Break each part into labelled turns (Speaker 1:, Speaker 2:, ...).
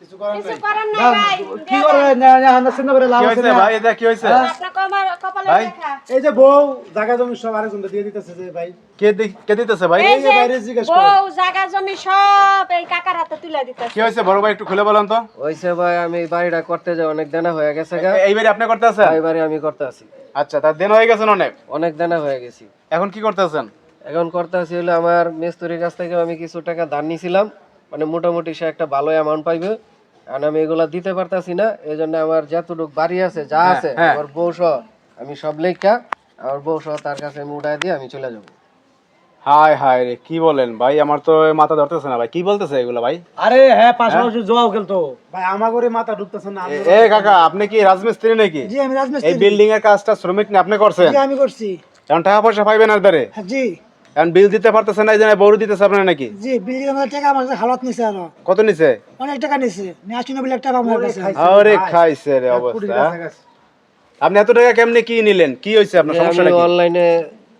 Speaker 1: কিছু করার নাই।
Speaker 2: করার নাই
Speaker 3: দাও,
Speaker 2: ভাই।
Speaker 3: কি করে না না না চিন্তা লাভ আছে
Speaker 4: ভাই? এটা কি হয়েছে?
Speaker 2: আপনার কমার কপালে লেখা।
Speaker 1: এই যে বউ জায়গা জমি সব আরেকজনকে দিয়ে দিতেছে যে ভাই।
Speaker 4: কে কে দিতেছে ভাই?
Speaker 2: এই
Speaker 1: যে
Speaker 2: যে
Speaker 1: বাইরে জিজ্ঞেস করেন।
Speaker 2: বউ জায়গা জমি সব এই কাকার হাতে তুলে দিতেছে।
Speaker 4: কি হয়েছে বড় ভাই একটু খুলে বলেন তো।
Speaker 5: ওইসে ভাই আমি বাড়িটা করতে যাই অনেক দেনা হয়ে গেছে গা।
Speaker 4: এইবারে আপনি করতে আছেন?
Speaker 5: এই বাড়ি আমি করতে আছি।
Speaker 4: আচ্ছা তার দিন হয়ে গেছেন অনেক?
Speaker 5: অনেক দেনা হয়ে গেছি।
Speaker 4: এখন কি করতেছেন
Speaker 5: এখন করতে আছি হলো আমার মেস্তুরির কাছ থেকে আমি কিছু টাকা ধার নিয়েছিলাম মানে মোটামুটি সে একটা ভালো অ্যামাউন্ট পাইবে। আর আমি এগুলা দিতে পারতাছি না এই জন্য আমার যতটুকু বাড়ি আছে যা আছে
Speaker 4: হ্যাঁ।
Speaker 5: আমার বউ সহ আমি সব লেখা আমার বউ সহ তার কাছে আমি উঠাই দিয়ে আমি চলে যাব।
Speaker 4: হায় হায় রে কি বলেন? ভাই আমার তো মাথা ধরতেছে না ভাই। কি বলতেছে এগুলো ভাই?
Speaker 3: আরে হ্যাঁ পাশাপাশি জোয়াও খেলতো।
Speaker 1: ভাই আমার করে মাথা ঢুকতেছে না
Speaker 4: এ- কাকা আপনি কি রাজমিস্ত্রি নাকি?
Speaker 6: জি আমি
Speaker 4: এই
Speaker 6: রাজমিস্ত্রি
Speaker 4: বিল্ডিং এর কাজটা শ্রমিক না আপনি করছেন?
Speaker 6: জি আমি করছি।
Speaker 4: এখন টাকা পয়সা পাইবেন আর ধরে
Speaker 6: হ্যাঁ, জি।
Speaker 4: এখন বিল দিতে পারতেছেন না এই জন্য বড় দিতেছে আপনার নাকি?
Speaker 6: জি আমার টাকা আমার কাছে হালত নিছে আরও।
Speaker 4: কত নিছে?
Speaker 6: অনেক টাকা নিছে নিরাশি নব্বই লাখ টাকা আমার কাছে
Speaker 4: আরে খাইছে রে অবস্থা। আপনি এত টাকা কেমনে কি নিলেন? কি হয়েছে আপনার
Speaker 5: যে
Speaker 4: সমস্যাটা
Speaker 5: আমি
Speaker 4: কি?
Speaker 5: অনলাইনে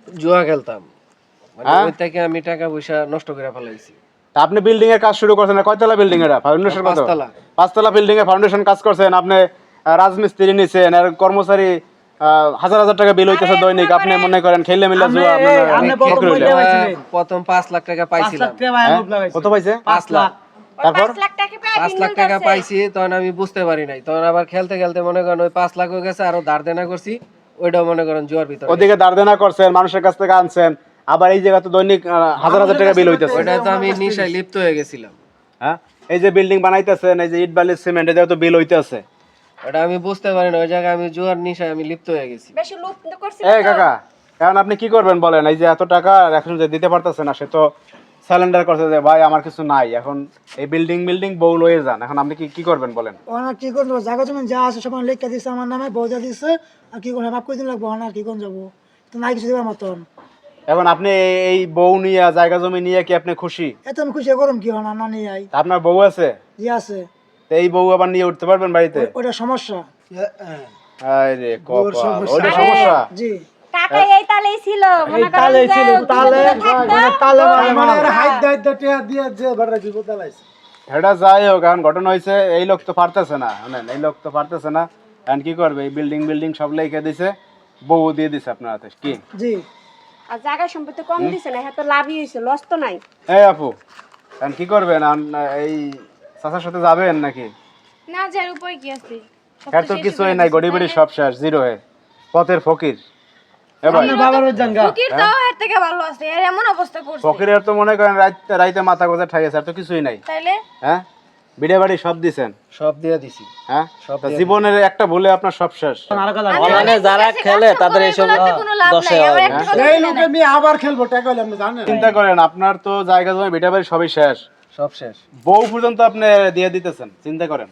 Speaker 5: জুয়া খেলতাম। মানে
Speaker 4: হ্যাঁ?
Speaker 5: ওই থেকে আমি টাকা পয়সা নষ্ট করে ফেলাইছি।
Speaker 4: তা আপনি বিল্ডিং এর কাজ শুরু করছেন না কয়তলা বিল্ডিং এটা? ফাউন্ডেশন কত?
Speaker 5: পাঁচতলা।
Speaker 4: পাঁচতলা বিল্ডিং এর ফাউন্ডেশন কাজ করছেন আপনি রাজমিস্ত্রি নিছেন আর কর্মচারী হাজার হাজার টাকা বিল হইতেছে দৈনিক। আপনি মনে করেন খেলে মিলে জুয়া আপনার-
Speaker 3: প্রথম
Speaker 5: পাঁচ লাখ টাকা পাইছিলাম।
Speaker 4: হ্যাঁ? কত পাইছে?
Speaker 3: পাঁচ লাখ।
Speaker 4: তারপর?
Speaker 2: পাঁচ লাখ টাকা।
Speaker 5: পাইছি তখন আমি বুঝতে পারি নাই। তখন আবার খেলতে খেলতে মনে করেন ওই পাঁচ লাখ হয়ে গেছে আরও ধার দেনা করছি ওইটাও মনে করেন জুয়ার ভিতরে।
Speaker 4: ওদিকে দারদেনা করছেন মানুষের কাছ থেকে আনছেন আবার এই জায়গা তো দৈনিক হাজার হাজার টাকা বিল হইতেছে।
Speaker 5: ওইটা তো আমি নিশায় লিপ্ত হয়ে গেছিলাম।
Speaker 4: হ্যাঁ? এই যে বিল্ডিং বানাইতেছেন এই যে ইট বালি সিমেন্ট এই তো বিল হইতেছে।
Speaker 5: ওটা আমি বুঝতে পারি না ওই জায়গায় আমি জুয়ার নিশায় আমি লিপ্ত হয়ে গেছি।
Speaker 2: বেশি লুপ করছি
Speaker 4: এই কাকা এখন আপনি কি করবেন বলেন? এই যে এত টাকা এখন যে দিতে পারতেছে না সে তো স্যালেন্ডার করছে যে ভাই আমার কিছু নাই। এখন এই বিল্ডিং বিল্ডিং বউ লয়ে যান। এখন আপনি কি কি করবেন বলেন?
Speaker 6: ওনার কি করব জায়গা জমি যা আছে সব লেখা দিচ্ছে আমার নামে বৌজা দিচ্ছে আর কি করব মাপ করে দিন লাগবো না কি কোন যাব? তো নাই কিছু দেবার মতন।
Speaker 4: এখন আপনি এই বউ নিয়ে জায়গা জমি নিয়ে কি আপনি খুশি?
Speaker 6: এত আমি খুশি করুম কি হন? না নিয়ে আই
Speaker 4: আপনার বউ আছে?
Speaker 6: জি আছে।
Speaker 4: তো এই বউ আবার নিয়ে উঠতে পারবেন বাড়িতে?
Speaker 6: ওটা সমস্যা।
Speaker 4: আরে কপাল ওইটা সমস্যা?
Speaker 6: জি।
Speaker 2: কাকা এই তালেই ছিল। মনে করেন যে
Speaker 3: তালে তালে মানে
Speaker 1: মানে হাইট দাইট টিয়া দিয়ে যে বাড়া দিব দালাইছে
Speaker 4: এটা যাই হোক এখন ঘটনা হয়েছে এই লোক তো পারতেছে না। শুনেন এই লোক তো পারতেছে না। এখন কি করবে? এই বিল্ডিং বিল্ডিং সব লেখে দিছে বউ দিয়ে দিছে আপনার হাতে কি?
Speaker 6: জি।
Speaker 2: আর জায়গা সম্পত্তি কম দিছে না হ্যাঁ তো লাভই হয়েছে লস তো নাই।
Speaker 4: এই আপু এখন কি করবেন? এই চাচার সাথে যাবেন নাকি?
Speaker 7: না যার উপরে কি আছে?
Speaker 4: এর তো কিছুই নাই গড়ি বড়ি সব শেষ জিরো হে পথের ফকির।
Speaker 3: আপনার বাবার ওই জানগা
Speaker 7: ফকির তাও এর থেকে ভালো আছে এর এমন অবস্থা করছে।
Speaker 4: ফকিরের তো মনে করেন রাইতে রাইতে মাথা গোজা ঠাইছে আর তো কিছুই নাই।
Speaker 7: তাইলে?
Speaker 4: হ্যাঁ? বিড়ে বাড়ি সব দিছেন?
Speaker 5: সব দিয়ে দিছি।
Speaker 4: হ্যাঁ? তা জীবনের একটা ভুলে আপনার সব শেষ।
Speaker 5: মানে যারা খেলে তাদের এইসব
Speaker 7: কোনো লাভ নাই। আমার একটা কথা
Speaker 1: এই লোকে আমি আবার খেলব টাকা হলে আপনি জানেন?
Speaker 4: চিন্তা করেন আপনার তো জায়গা জমি বিড়ে বাড়ি সবই শেষ।
Speaker 5: সব শেষ।
Speaker 4: বউ পর্যন্ত আপনি দিয়ে দিতেছেন চিন্তা করেন।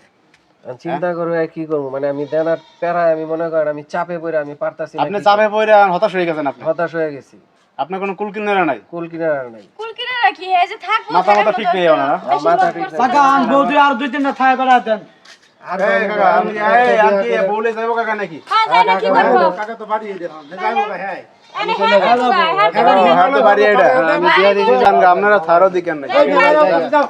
Speaker 5: চিন্তা করব আর কি করব মানে আমি দেনার প্যারায় আমি মনে করেন আমি চাপে পড়ে আমি পারতাছি
Speaker 4: আপনি চাপে পড়ে হতাশ হয়ে গেছেন আপনি।
Speaker 5: হতাশ হয়ে গেছি।
Speaker 4: আপনার কোনো কুল কিনারা নাই?
Speaker 5: কুল কিনার আর নাই।
Speaker 7: কুল কিনে রাখি এই যে থাকব
Speaker 4: মাথা মাথা ঠিক নেই ওনারা
Speaker 5: মাথা ঠিক নাই।
Speaker 3: কাকা আন বৌদি আর দুই তিনটা থায় বেড়া দেন।
Speaker 4: এই কাকা, আপনি- এই, আর কি বউলে যাইবো কাকা নাকি?
Speaker 2: হ্যাঁ যাই না কি করব?
Speaker 1: তো বাড়িয়ে দিলাম যাইবো হ্যাঁ।
Speaker 2: হ্যাঁ হ্যাঁ
Speaker 4: হ্যাঁ আপনারা থারও দিকেন
Speaker 1: যাও